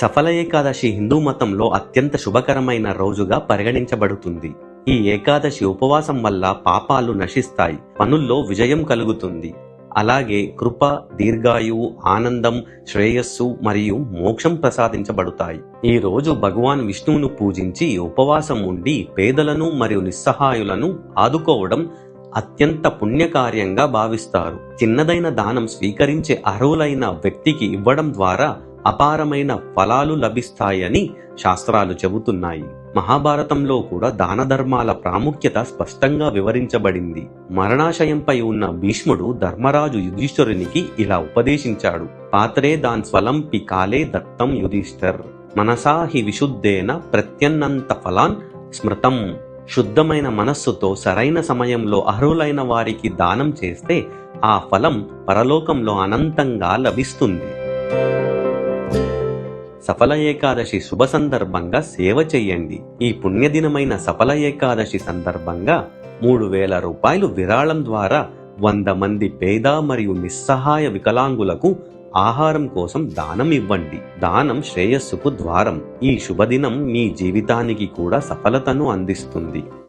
సఫల ఏకాదశి హిందూ మతంలో అత్యంత శుభకరమైన రోజుగా పరిగణించబడుతుంది. ఈ ఏకాదశి ఉపవాసం వల్ల పాపాలు నశిస్తాయి పనుల్లో విజయం కలుగుతుంది. అలాగే కృప దీర్ఘాయువు ఆనందం శ్రేయస్సు మరియు మోక్షం ప్రసాదించబడతాయి. ఈ రోజు భగవాన్ విష్ణువును పూజించి ఉపవాసం ఉండి పేదలను మరియు నిస్సహాయులను ఆదుకోవడం అత్యంత పుణ్యకార్యంగా భావిస్తారు. చిన్నదైన దానం స్వీకరించే అర్హులైన వ్యక్తికి ఇవ్వడం ద్వారా అపారమైన ఫలాలు లభిస్తాయని శాస్త్రాలు చెబుతున్నాయి. మహాభారతంలో కూడా దాన ధర్మాల ప్రాముఖ్యత స్పష్టంగా వివరించబడింది. మరణాశయంపై ఉన్న భీష్ముడు ధర్మరాజు యుధిష్ఠరునికి ఇలా ఉపదేశించాడు. పాత్రే దాన్ స్వలంపి కాలే దత్తం యుధిష్ఠర్. మనసా హి విశుద్ధేన ప్రత్యన్నంత ఫలాన్ స్మృతం. శుద్ధమైన మనస్సుతో సరైన సమయంలో అర్హులైన వారికి దానం చేస్తే ఆ ఫలం పరలోకంలో అనంతంగా లభిస్తుంది. సఫల ఏకాదశి శుభ సందర్భంగా సేవ చెయ్యండి ఈ పుణ్యదినమైన సఫల ఏకాదశి సందర్భంగా మూడు వేల రూపాయలు విరాళం ద్వారా వంద మంది పేద మరియు నిస్సహాయ వికలాంగులకు ఆహారం కోసం దానం ఇవ్వండి. దానం శ్రేయస్సుకు ద్వారం. ఈ శుభదినం మీ జీవితానికి కూడా సఫలతను అందిస్తుంది.